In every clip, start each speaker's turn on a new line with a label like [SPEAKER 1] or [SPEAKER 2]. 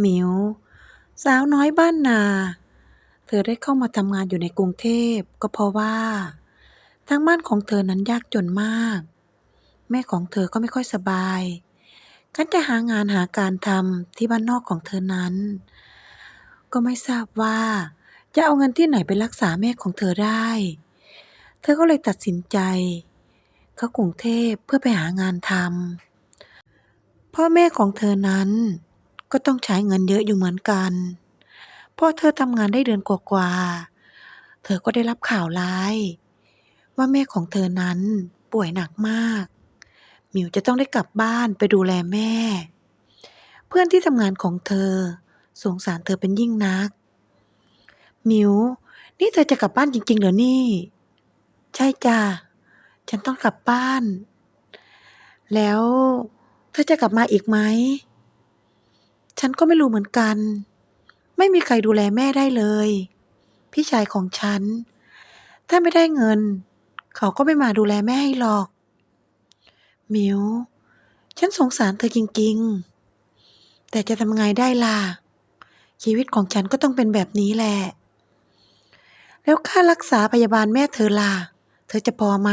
[SPEAKER 1] หมิว สาวน้อยบ้านนา เธอได้เข้ามาทำงานอยู่ในกรุงเทพก็เพราะว่าทางบ้านของเธอนั้นยากจนมาก แม่ของเธอก็ไม่ค่อยสบายการจะหางานหาการทำที่บ้านนอกของเธอนั้น ก็ไม่ทราบว่า จะเอาเงินที่ไหนไปรักษาแม่ของเธอได้ เธอก็เลยตัดสินใจ เข้ากรุงเทพเพื่อไปหางานทำพ่อแม่ของเธอนั้น ก็ต้องใช้เงินเยอะอยู่เหมือนกัน พอเธอทำงานได้เดือนกว่าๆ เธอก็ได้รับข่าวร้าย ว่าแม่ของเธอนั้นป่วยหนักมากหมิวจะต้องได้กลับบ้านไปดูแลแม่ เพื่อนที่ทำงานของเธอสงสารเธอเป็นยิ่งนักหมิว นี่เธอจะกลับบ้านจริง ๆ เหรอนี่ ใช่จ้ะ ฉันต้องกลับบ้าน แล้วเธอจะกลับมาอีกไหม ฉันก็ไม่รู้เหมือนกัน ไม่มีใครดูแลแม่ได้เลย พี่ชายของฉัน ถ้าไม่ได้เงิน เขาก็ไม่มาดูแลแม่ให้หรอกหมิว ฉันสงสารเธอจริง ๆ แต่จะทำไงได้ล่ะ ชีวิตของฉันก็ต้องเป็นแบบนี้แหละ แล้วค่ารักษาพยาบาลแม่เธอล่ะ เธอจะพอไหม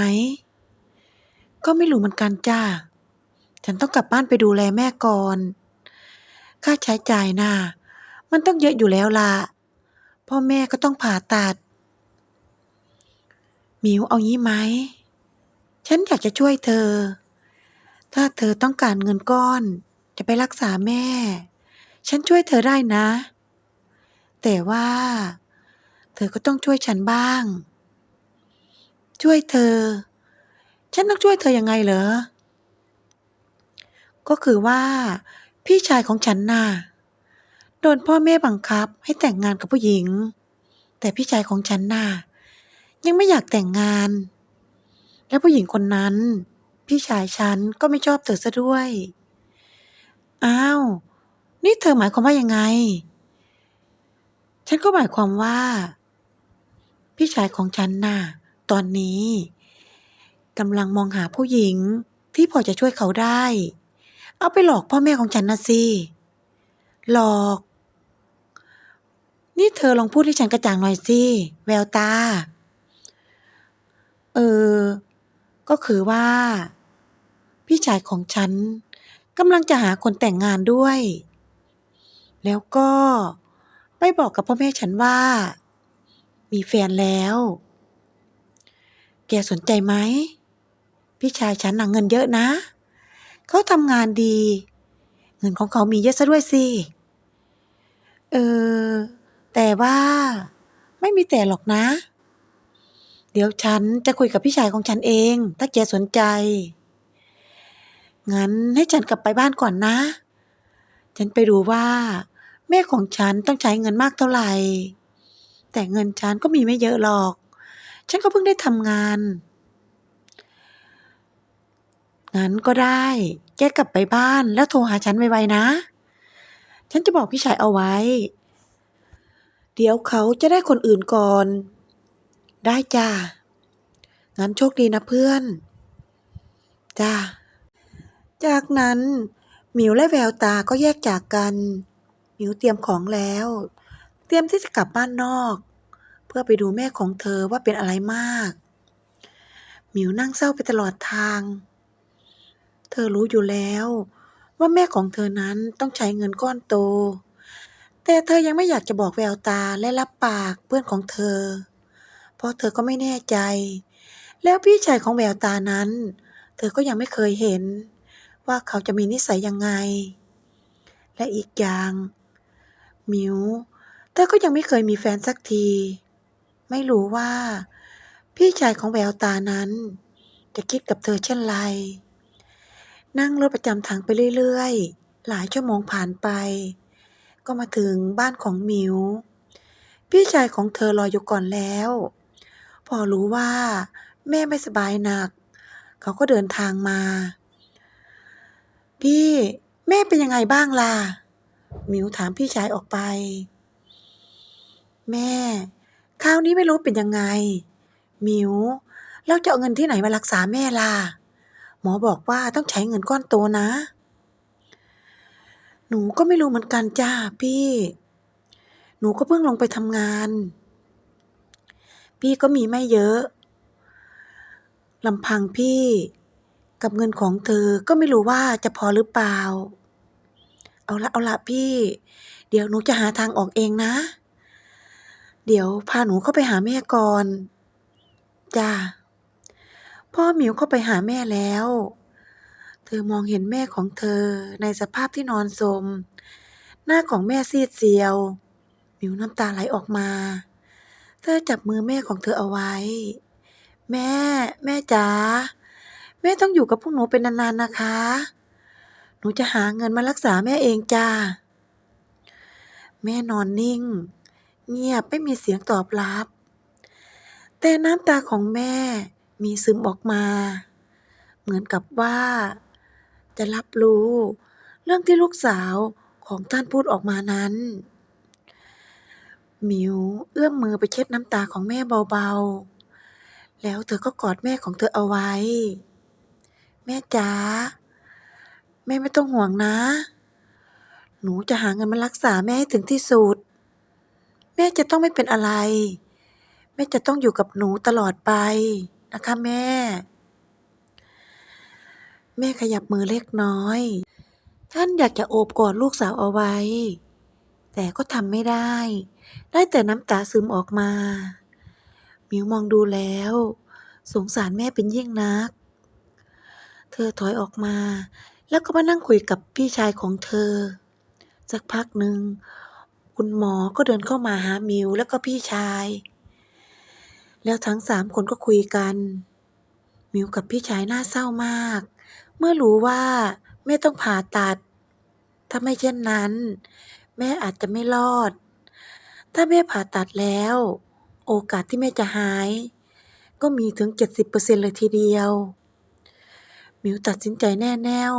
[SPEAKER 1] ก็ไม่รู้เหมือนกันจ้า ฉันต้องกลับบ้านไปดูแลแม่ก่อน ค่าใช้จ่ายน่ะ มันต้องเยอะอยู่แล้วล่ะ พ่อแม่ก็ต้องผ่าตัด หมิวเอางี้ไหม ฉันอยากจะช่วยเธอ ถ้าเธอต้องการเงินก้อน จะไปรักษาแม่ ฉันช่วยเธอได้นะ แต่ว่า เธอก็ต้องช่วยฉันบ้าง ช่วยเธอ ฉันต้องช่วยเธอยังไงเหรอ ก็คือว่า พี่ชายของฉันน่ะโดนพ่อแม่บังคับให้แต่งงานกับผู้หญิง แต่พี่ชายของฉันน่ะยังไม่อยากแต่งงาน และผู้หญิงคนนั้น พี่ชายฉันก็ไม่ชอบเธอซะด้วย อ้าว นี่เธอหมายความว่ายังไง ฉันก็หมายความว่า พี่ชายของฉันน่ะ ตอนนี้กำลังมองหาผู้หญิงที่พอจะช่วยเขาได้ เอาไปหลอกพ่อแม่ของฉันนะสิหลอก นี่เธอลองพูดให้ฉันกระจ่างหน่อยสิแววตา เออ ก็คือว่า พี่ชายของฉันกำลังจะหาคนแต่งงานด้วย แล้วก็ไปบอกกับพ่อแม่ฉันว่า มีแฟนแล้ว แกสนใจไหม พี่ชายฉันหน่ะเงินเยอะนะ เขาทำงานดี เงินของเขามีเยอะซะด้วยสิ เออ แต่ว่าไม่มีแต่หรอกนะ เดี๋ยวฉันจะคุยกับพี่ชายของฉันเอง ถ้าแกสนใจ งั้นให้ฉันกลับไปบ้านก่อนนะ ฉันไปดูว่า แม่ของฉันต้องใช้เงินมากเท่าไหร่ แต่เงินฉันก็มีไม่เยอะหรอก ฉันก็เพิ่งได้ทำงาน งั้นก็ได้ แกกลับไปบ้านแล้วโทรหาฉันไวๆนะ ฉันจะบอกพี่ชายเอาไว้ เดี๋ยวเขาจะได้คนอื่นก่อน ได้จ้างั้นโชคดีนะเพื่อน จ้า จากนั้น หมิวและแววตาก็แยกจากกัน หมิวเตรียมของแล้ว เตรียมที่จะกลับบ้านนอก เพื่อไปดูแม่ของเธอว่าเป็นอะไรมาก หมิวนั่งเศร้าไปตลอดทาง เธอรู้อยู่แล้ว ว่าแม่ของเธอนั้นต้องใช้เงินก้อนโต แต่เธอยังไม่อยากจะบอกแววตาและรับปากเพื่อนของเธอ เพราะเธอก็ไม่แน่ใจ แล้วพี่ชายของแววตานั้น เธอก็ยังไม่เคยเห็น ว่าเขาจะมีนิสัยยังไง และอีกอย่างมิวเธอก็ยังไม่เคยมีแฟนสักที ไม่รู้ว่า พี่ชายของแววตานั้น จะคิดกับเธอเช่นไร นั่งรถประจำทางไปเรื่อย ๆ หลายชั่วโมงผ่านไป ก็มาถึงบ้านของหมิว พี่ชายของเธอรออยู่ก่อนแล้ว พอรู้ว่า แม่ไม่สบายหนัก เขาก็เดินทางมา พี่แม่เป็นยังไงบ้างล่ะหมิวถามพี่ชายออกไป แม่คราวนี้ไม่รู้เป็นยังไงหมิวเราจะเอาเงินที่ไหนมารักษาแม่ล่ะ หมอบอกว่าต้องใช้เงินก้อนโตนะ หนูก็ไม่รู้เหมือนกันจ้ะพี่ หนูก็เพิ่งลงไปทำงาน พี่ก็มีไม่เยอะลำพังพี่กับเงินของเธอก็ไม่รู้ว่าจะพอหรือเปล่า เอาละเอาละพี่ เดี๋ยวหนูจะหาทางออกเองนะ เดี๋ยวพาหนูเข้าไปหาแม่ก่อน จ้ะ พ่อหมิวเข้าไปหาแม่แล้ว เธอมองเห็นแม่ของเธอในสภาพที่นอนสม หน้าของแม่ซีดเซียว หมิวน้ำตาไหลออกมา เธอจับมือแม่ของเธอเอาไว้ แม่ แม่จ๋า แม่ต้องอยู่กับพวกหนูเป็นนานๆนะคะ หนูจะหาเงินมารักษาแม่เองจ้า แม่นอนนิ่ง เงียบไม่มีเสียงตอบรับ แต่น้ำตาของแม่ มีซึมออกมา เหมือนกับว่าจะรับรู้เรื่องที่ลูกสาวของท่านพูดออกมานั้น หมิวเอื้อมมือไปเช็ดน้ำตาของแม่เบาๆ แล้วเธอก็กอดแม่ของเธอเอาไว้ แม่จ๋า แม่ไม่ต้องห่วงนะ หนูจะหาเงินมารักษาแม่ให้ถึงที่สุด แม่จะต้องไม่เป็นอะไร แม่จะต้องอยู่กับหนูตลอดไป นะคะแม่ แม่ขยับมือเล็กน้อย ท่านอยากจะโอบกอดลูกสาวเอาไว้ แต่ก็ทำไม่ได้ ได้แต่น้ำตาซึมออกมา มิวมองดูแล้ว สงสารแม่เป็นยิ่งนัก เธอถอยออกมา แล้วก็มานั่งคุยกับพี่ชายของเธอ สักพักหนึ่งคุณหมอก็เดินเข้ามาหามิวแล้วก็พี่ชาย แล้วทั้งสามคนก็คุยกัน มิวกับพี่ชายน่าเศร้ามาก เมื่อรู้ว่าแม่ต้องผ่าตัด ถ้าไม่เช่นนั้น แม่อาจจะไม่รอด ถ้าแม่ผ่าตัดแล้ว โอกาสที่แม่จะหาย ก็มีถึง 70%เลยทีเดียว มิวตัดสินใจแน่แน่ว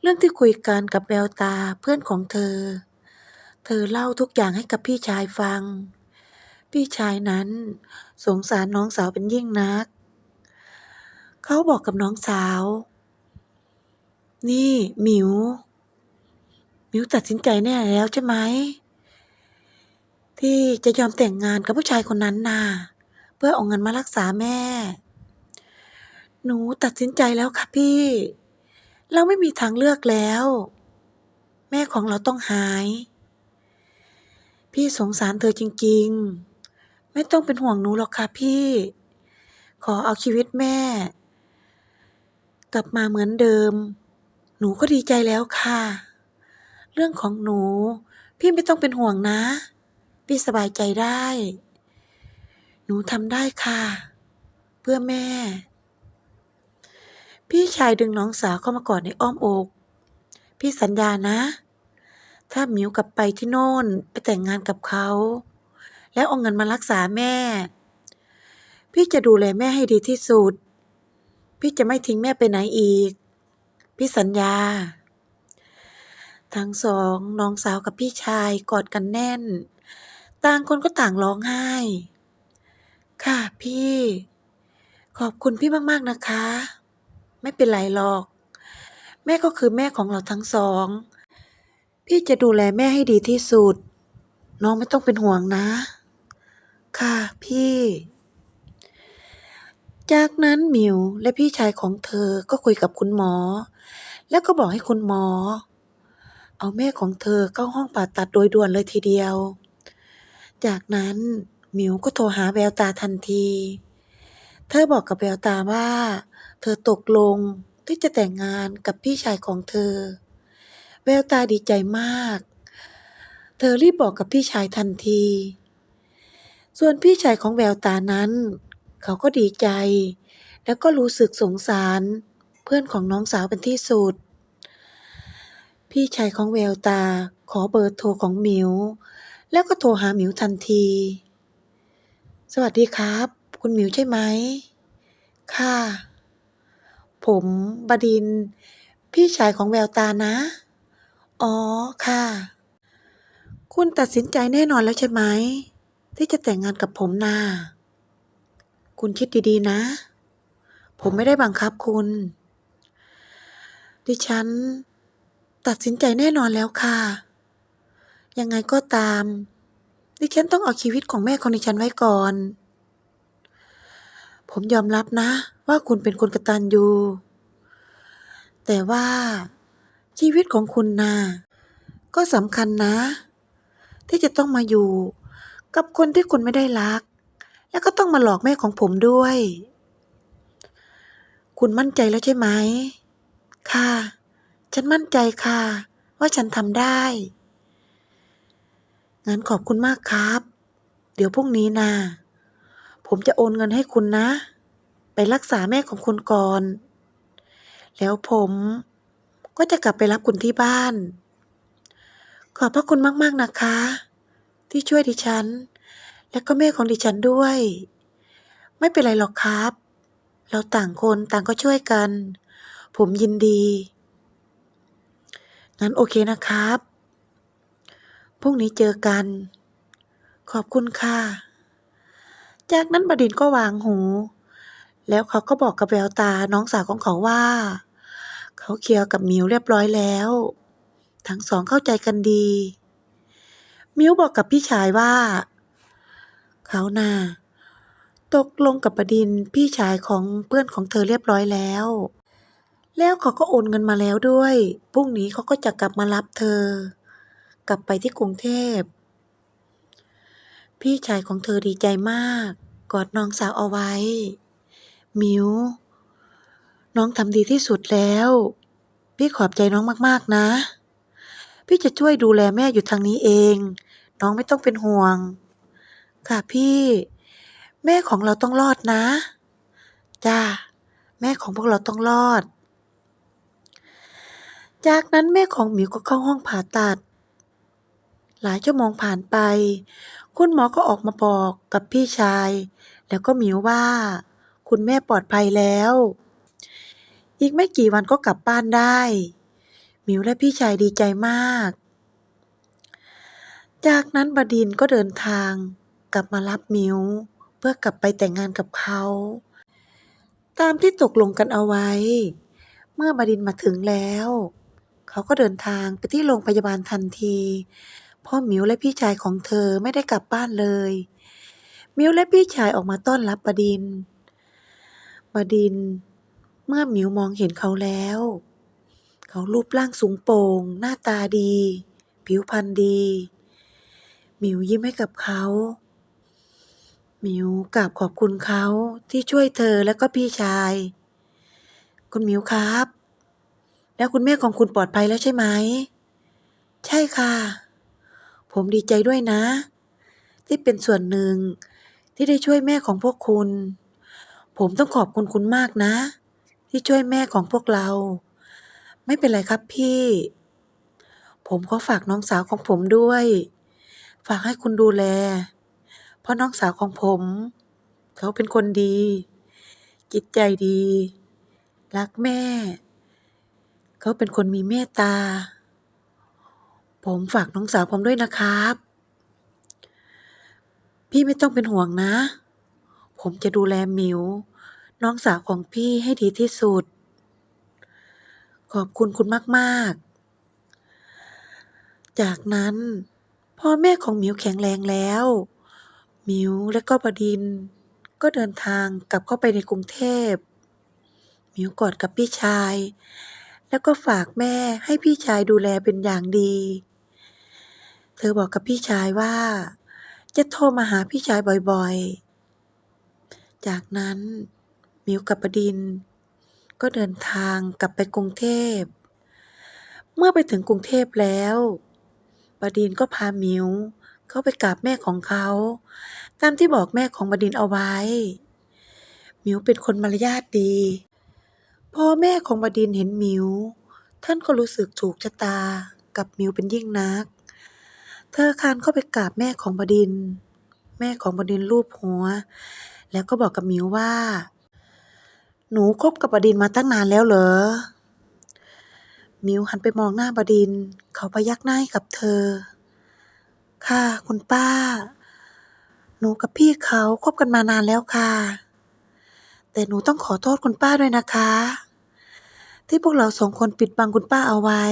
[SPEAKER 1] เรื่องที่คุยกันกับแววตาเพื่อนของเธอ เธอเล่าทุกอย่างให้กับพี่ชายฟัง พี่ชายนั้น สงสารน้องสาวเป็นยิ่งนัก เขาบอกกับน้องสาว นี่หมิว หมิวตัดสินใจแน่แล้วใช่ไหม ที่จะยอมแต่งงานกับผู้ชายคนนั้นน่ะ เพื่อเอาเงินมารักษาแม่ หนูตัดสินใจแล้วค่ะพี่ เราไม่มีทางเลือกแล้ว แม่ของเราต้องหายพี่สงสารเธอจริง ๆ ไม่ต้องเป็นห่วงหนูหรอกค่ะพี่ ขอเอาชีวิตแม่ กลับมาเหมือนเดิม หนูก็ดีใจแล้วค่ะ เรื่องของหนู พี่ไม่ต้องเป็นห่วงนะ พี่สบายใจได้ หนูทำได้ค่ะ เพื่อแม่ พี่ชายดึงน้องสาวเข้ามากอดในอ้อมอก พี่สัญญานะ ถ้าหมิวกลับไปที่โน่นไปแต่งงานกับเขา แล้วเอาเงินมารักษาแม่ พี่จะดูแลแม่ให้ดีที่สุด พี่จะไม่ทิ้งแม่ไปไหนอีก พี่สัญญา ทั้งสองน้องสาวกับพี่ชายกอดกันแน่น ต่างคนก็ต่างร้องไห้ ค่ะพี่ ขอบคุณพี่มากๆนะคะ ไม่เป็นไรหรอก แม่ก็คือแม่ของเราทั้งสอง พี่จะดูแลแม่ให้ดีที่สุด น้องไม่ต้องเป็นห่วงนะ ค่ะพี่ จากนั้นหมิวและพี่ชายของเธอก็คุยกับคุณหมอ แล้วก็บอกให้คุณหมอ เอาแม่ของเธอเข้าห้องผ่าตัดโดยด่วนเลยทีเดียว จากนั้นหมิวก็โทรหาแววตาทันที เธอบอกกับแววตาว่า เธอตกลงที่จะแต่งงานกับพี่ชายของเธอ แววตาดีใจมาก เธอรีบบอกกับพี่ชายทันที ส่วนพี่ชายของแววตานั้น เขาก็ดีใจ แล้วก็รู้สึกสงสาร เพื่อนของน้องสาวเป็นที่สุด พี่ชายของแววตาขอเบอร์โทรของหมิว แล้วก็โทรหาหมิวทันที สวัสดีครับ คุณหมิวใช่ไหม ค่ะ ผมบดิน พี่ชายของแววตานะ อ๋อ ค่ะ คุณตัดสินใจแน่นอนแล้วใช่ไหม ที่จะแต่งงานกับผมน่ะคุณคิดดีๆนะ ผมไม่ได้บังคับคุณ ดิฉัน ตัดสินใจแน่นอนแล้วค่ะ ยังไงก็ตาม ดิฉันต้องเอาชีวิตของแม่ของดิฉันไว้ก่อน ผมยอมรับนะ ว่าคุณเป็นคนกระตัญญูแต่ว่าชีวิตของคุณน่ะก็สำคัญนะ ที่จะต้องมาอยู่ กับคนที่คุณไม่ได้รัก แล้วก็ต้องมาหลอกแม่ของผมด้วย คุณมั่นใจแล้วใช่ไหม ค่ะ ฉันมั่นใจค่ะ ว่าฉันทำได้ งั้นขอบคุณมากครับ เดี๋ยวพรุ่งนี้นะผมจะโอนเงินให้คุณนะ ไปรักษาแม่ของคุณก่อน แล้วผมก็จะกลับไปรับคุณที่บ้าน ขอบพระคุณมาก ๆ นะคะ ที่ช่วยดิฉัน และก็แม่ของดิฉันด้วย ไม่เป็นไรหรอกครับ เราต่างคนต่างก็ช่วยกัน ผมยินดี งั้นโอเคนะครับ พรุ่งนี้เจอกัน ขอบคุณค่ะ จากนั้นบดินก็วางหู แล้วเขาก็บอกกับแววตาน้องสาวของเขาว่า เขาเคลียร์กับมิวเรียบร้อยแล้ว ทั้งสองเข้าใจกันดี มิวบอกกับพี่ชายว่า เขาน่ะตกลงกับบดินพี่ชายของเพื่อนของเธอเรียบร้อยแล้ว แล้วเขาก็โอนเงินมาแล้วด้วย พรุ่งนี้เขาก็จะกลับมารับเธอ กลับไปที่กรุงเทพ พี่ชายของเธอดีใจมาก กอดน้องสาวเอาไว้ มิว น้องทำดีที่สุดแล้ว พี่ขอบใจน้องมากๆนะ พี่จะช่วยดูแลแม่อยู่ทางนี้เอง น้องไม่ต้องเป็นห่วง ค่ะพี่ แม่ของเราต้องรอดนะ จ้า แม่ของพวกเราต้องรอด จากนั้นแม่ของหมิวก็เข้าห้องผ่าตัด หลายชั่วโมงผ่านไป คุณหมอก็ออกมาบอกกับพี่ชาย แล้วก็หมิวว่า คุณแม่ปลอดภัยแล้ว อีกไม่กี่วันก็กลับบ้านได้ หมิวและพี่ชายดีใจมาก จากนั้นบดินก็เดินทางกลับมารับหมิว เพื่อกลับไปแต่งงานกับเขา ตามที่ตกลงกันเอาไว้ เมื่อบดินมาถึงแล้ว เขาก็เดินทางไปที่โรงพยาบาลทันทีเพ่อหมิวและพี่ชายของเธอไม่ได้กลับบ้านเลยหมิวและพี่ชายออกมาต้อนรับบดิน บดิน เมื่อหมิวมองเห็นเขาแล้ว เขารูปร่างสูงโปร่ง หน้าตาดี ผิวพรรณดี หมิวยิ้มให้กับเขา หมิวกราบขอบคุณเขาที่ช่วยเธอและก็พี่ชาย คุณหมิวครับ แล้วคุณแม่ของคุณปลอดภัยแล้วใช่ไหม ใช่ค่ะ ผมดีใจด้วยนะ ที่เป็นส่วนหนึ่งที่ได้ช่วยแม่ของพวกคุณ ผมต้องขอบคุณคุณมากนะ ที่ช่วยแม่ของพวกเรา ไม่เป็นไรครับพี่ ผมขอฝากน้องสาวของผมด้วย ฝากให้คุณดูแล เพราะน้องสาวของผม เขาเป็นคนดี จิตใจดี รักแม่ เขาเป็นคนมีเมตตา ผมฝากน้องสาวผมด้วยนะครับ พี่ไม่ต้องเป็นห่วงนะ ผมจะดูแลหมิว น้องสาวของพี่ให้ดีที่สุด ขอบคุณคุณมาก ๆ จากนั้นพ่อแม่ของหมิวแข็งแรงแล้วหมิวและก็บดิน ก็เดินทางกลับเข้าไปในกรุงเทพหมิวกอดกับพี่ชาย แล้วก็ฝากแม่ให้พี่ชายดูแลเป็นอย่างดี เธอบอกกับพี่ชายว่า จะโทรมาหาพี่ชายบ่อยๆ จากนั้นหมิวกับบดิน ก็เดินทางกลับไปกรุงเทพ เมื่อไปถึงกรุงเทพแล้ว บดินก็พาหมิวเข้าไปกราบแม่ของเขา ตามที่บอกแม่ของบดินเอาไว้ หมิวเป็นคนมารยาทดี พอแม่ของบดินเห็นหมิว ท่านก็รู้สึกถูกชะตากับหมิวเป็นยิ่งนัก เธอคานเข้าไปกราบแม่ของบดิน แม่ของบดินร์ลูบหัว แล้วก็บอกกับหมิวว่า หนูคบกับบดินมาตั้งนานแล้วเหรอ มิวหันไปมองหน้าบดิน เขาพยักหน้าให้กับเธอ ค่ะ คุณป้า หนูกับพี่เขาคบกันมานานแล้วค่ะ แต่หนูต้องขอโทษคุณป้าด้วยนะคะ ที่พวกเราสองคนปิดบังคุณป้าเอาไว้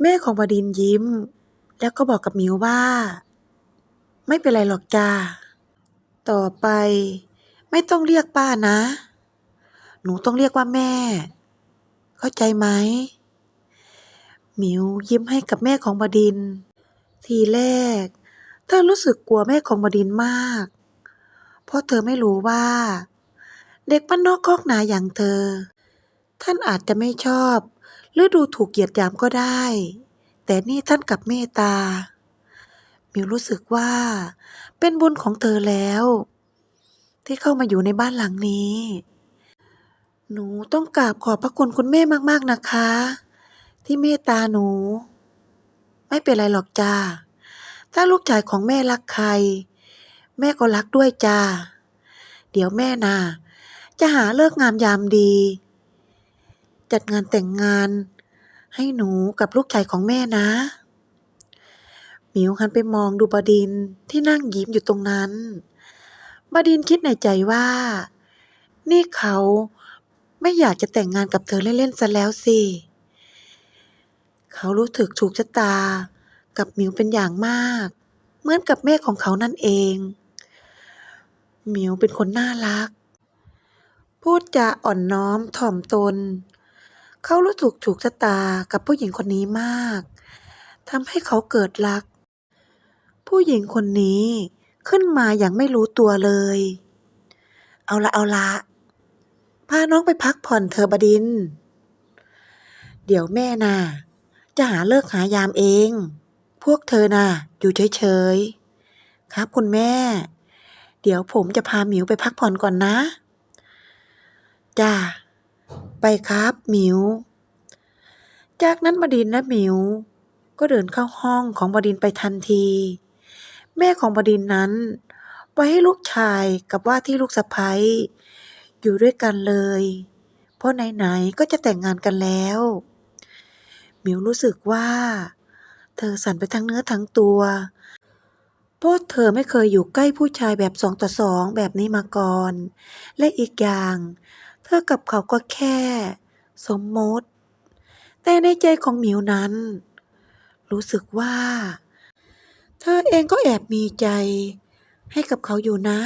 [SPEAKER 1] แม่ของบดินยิ้ม แล้วก็บอกกับมิวว่า ไม่เป็นไรหรอกจ้าต่อไป ไม่ต้องเรียกป้านะ หนูต้องเรียกว่าแม่ เข้าใจไหมหมิวยิ้มให้กับแม่ของบดิน ทีแรกเธอรู้สึกกลัวแม่ของบดินมาก เพราะเธอไม่รู้ว่า เด็กบ้านนอกคอกนาอย่างเธอ ท่านอาจจะไม่ชอบหรือดูถูกเหยียดหยามก็ได้ แต่นี่ท่านกลับเมตตามิวรู้สึกว่า เป็นบุญของเธอแล้ว ที่เข้ามาอยู่ในบ้านหลังนี้ หนูต้องกราบขอบพระคุณคุณแม่มากๆนะคะ ที่เมตตาหนู ไม่เป็นไรหรอกจ้า ถ้าลูกชายของแม่รักใคร แม่ก็รักด้วยจ้า เดี๋ยวแม่น่ะจะหาเลิกงามยามดี จัดงานแต่งงาน ให้หนูกับลูกชายของแม่นะหมิวหันไปมองดูบดินที่นั่งยิ้มอยู่ตรงนั้น บดินคิดในใจว่า นี่เขาไม่อยากจะแต่งงานกับเธอเล่นๆซะแล้วสิ เขารู้สึกถูกชะตากับหมิวเป็นอย่างมาก เหมือนกับแม่ของเขานั่นเอง หมิวเป็นคนน่ารัก พูดจาอ่อนน้อมถ่อมตน เขารู้สึกถูกชะตากับผู้หญิงคนนี้มากทำให้เขาเกิดรัก ผู้หญิงคนนี้ ขึ้นมาอย่างไม่รู้ตัวเลย เอาละเอาละพาน้องไปพักผ่อนเธอะบดิน เดี๋ยวแม่น่ะ จะหาเลิกหายามเอง พวกเธอน่ะ อยู่เฉยๆ ครับคุณแม่ เดี๋ยวผมจะพาหมิวไปพักผ่อนก่อนนะ จ้า ไปครับหมิว จากนั้นบดินและหมิว ก็เดินเข้าห้องของบดินไปทันที แม่ของบดินทร์นั้น ปล่อยให้ลูกชายกับว่าที่ลูกสะใภ้อยู่ด้วยกันเลย เพราะไหนๆก็จะแต่งงานกันแล้วหมิวรู้สึกว่า เธอสั่นไปทั้งเนื้อทั้งตัว เพราะเธอไม่เคยอยู่ใกล้ผู้ชายแบบสองต่อสองแบบนี้มาก่อน และอีกอย่าง เธอกับเขาก็แค่ สมมติ แต่ในใจของหมิวนั้น รู้สึกว่า เธอเองก็แอบมีใจ ให้กับเขาอยู่นะ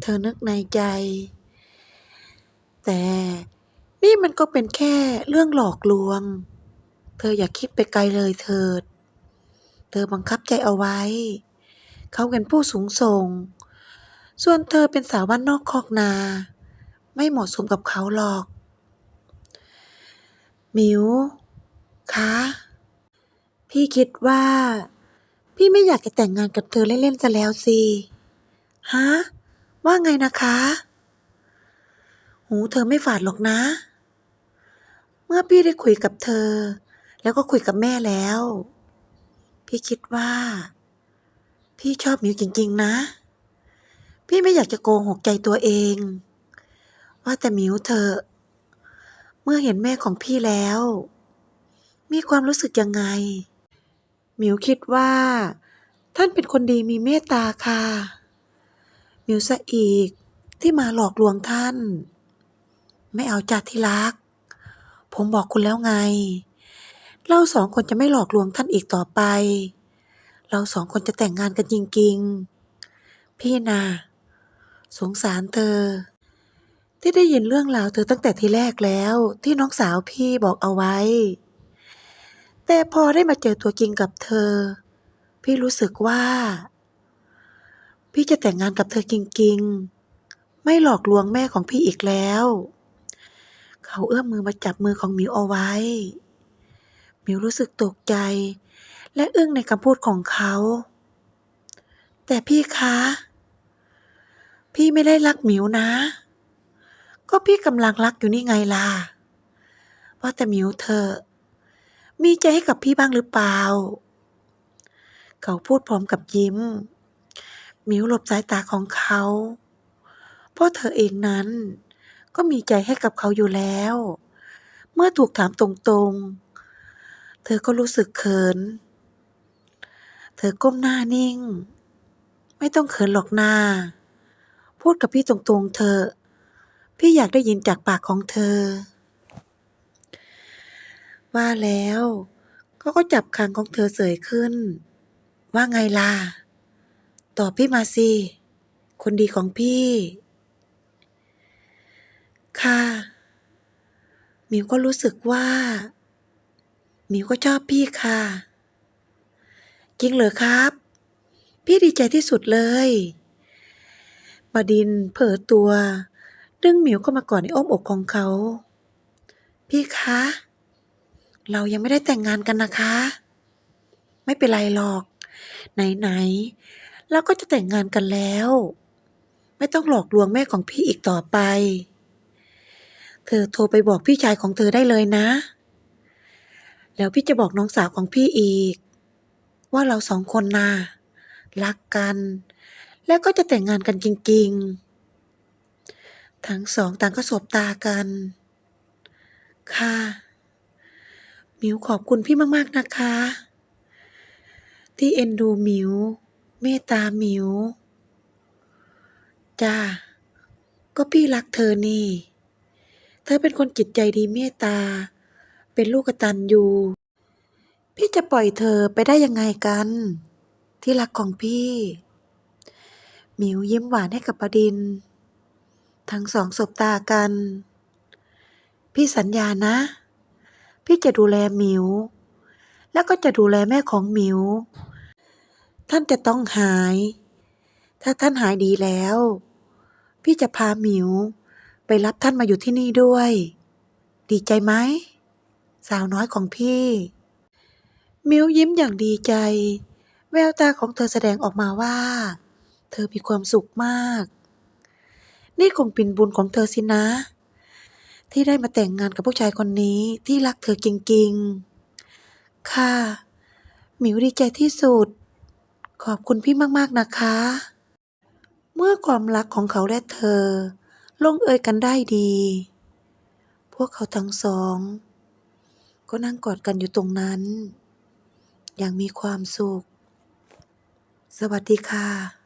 [SPEAKER 1] เธอนึกในใจ แต่นี่มันก็เป็นแค่เรื่องหลอกลวง เธออย่าคิดไปไกลเลยเถิด เธอบังคับใจเอาไว้ เขาเป็นผู้สูงส่ง ส่วนเธอเป็นสาวบ้านนอกคอกนา ไม่เหมาะสมกับเขาหรอก มิวคะ พี่คิดว่า พี่ไม่อยากจะแต่งงานกับเธอเล่นๆซะแล้วสิ ฮะ ว่าไงนะคะ หูเธอไม่ฝาดหรอกนะ เมื่อพี่ได้คุยกับเธอ แล้วก็คุยกับแม่แล้ว พี่คิดว่า พี่ชอบมิวจริง ๆ นะ พี่ไม่อยากจะโกหกใจตัวเอง ว่าแต่มิวเธอ เมื่อเห็นแม่ของพี่แล้ว มีความรู้สึกยังไง หมิวคิดว่า ท่านเป็นคนดีมีเมตตาค่ะ หมิวซะอีกที่มาหลอกลวงท่าน ไม่เอาจัดที่รัก ผมบอกคุณแล้วไง เราสองคนจะไม่หลอกลวงท่านอีกต่อไป เราสองคนจะแต่งงานกันจริงๆ พี่น่ะสงสารเธอ ที่ได้ยินเรื่องราวเธอตั้งแต่ทีแรกแล้ว ที่น้องสาวพี่บอกเอาไว้ แต่พอได้มาเจอตัวจริงกับเธอ พี่รู้สึกว่า พี่จะแต่งงานกับเธอจริง ๆ ไม่หลอกลวงแม่ของพี่อีกแล้ว เขาเอื้อมมือมาจับมือของมิวเอาไว้ มิวรู้สึกตกใจ และอึ้งในคำพูดของเขา แต่พี่คะ พี่ไม่ได้รักหมิวนะ ก็พี่กำลังรักอยู่นี่ไงล่ะว่าแต่หมิวเธอ มีใจให้กับพี่บ้างหรือเปล่า เขาพูดพร้อมกับยิ้ม มิวหลบสายตาของเขา เพราะเธอเองนั้น ก็มีใจให้กับเขาอยู่แล้ว เมื่อถูกถามตรงๆ เธอก็รู้สึกเขิน เธอก้มหน้านิ่ง ไม่ต้องเขินหรอกนาพูดกับพี่ตรงๆเถอพี่อยากได้ยินจากปากของเธอ ว่าแล้ว เขาก็จับคางของเธอเสยขึ้น ว่าไงล่ะ ตอบพี่มาสิ คนดีของพี่ ค่ะ มิวก็รู้สึกว่า มิวก็ชอบพี่ค่ะ จริงเหรอครับ พี่ดีใจที่สุดเลยบดินเผลอตัว ดึงหมิวเข้ามากอดในอ้อมอกของเขา พี่คะ เรายังไม่ได้แต่งงานกันนะคะ ไม่เป็นไรหรอก ไหนๆเราก็จะแต่งงานกันแล้ว ไม่ต้องหลอกลวงแม่ของพี่อีกต่อไป เธอโทรไปบอกพี่ชายของเธอได้เลยนะ แล้วพี่จะบอกน้องสาวของพี่อีก ว่าเราสองคนน่ะรักกัน แล้วก็จะแต่งงานกันจริง ๆ ทั้งสองต่างก็สบตากัน ค่ะ มิวขอบคุณพี่มาก ๆ นะคะ ที่เอ็นดูมิว เมตตามิว จ้า ก็พี่รักเธอนี่ เธอเป็นคนจิตใจดีเมตตา เป็นลูกกตัญญูพี่จะปล่อยเธอไปได้ยังไงกัน ที่รักของพี่หมิวยิ้มหวานให้กับบดิน ทั้งสองสบตากัน พี่สัญญานะ พี่จะดูแลหมิว แล้วก็จะดูแลแม่ของหมิว ท่านจะต้องหาย ถ้าท่านหายดีแล้ว พี่จะพาหมิว ไปรับท่านมาอยู่ที่นี่ด้วย ดีใจไหม สาวน้อยของพี่ มิวยิ้มอย่างดีใจ แววตาของเธอแสดงออกมาว่า เธอมีความสุขมาก นี่คงเป็นบุญของเธอสินะ ที่ได้มาแต่งงานกับผู้ชายคนนี้ที่รักเธอจริง ๆ ค่ะ หมิวดีใจที่สุด ขอบคุณพี่มากๆนะคะ เมื่อความรักของเขาและเธอ ลงเอยกันได้ดี พวกเขาทั้งสอง ก็นั่งกอดกันอยู่ตรงนั้น อย่างมีความสุข สวัสดีค่ะ